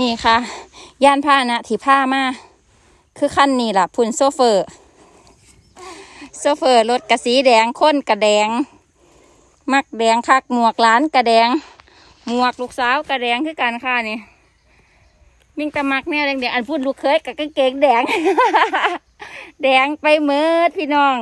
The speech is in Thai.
นี่ค่ะ ย่านผ้าหนะที่ผ้ามาคือคันนี้ล่ะ พุ่นโซเฟอร์ โซเฟอร์รถกระสีแดงค้นกระแดง มักแดงคักหมวกหล้านกระแดง หมวกลูกสาวกระแดงคือกันค่ะนี่มิ่งตะมักแนวแดงๆอันพูดลูกเคยกับกางเกงแดง แดงไปเมิดพี่น้อง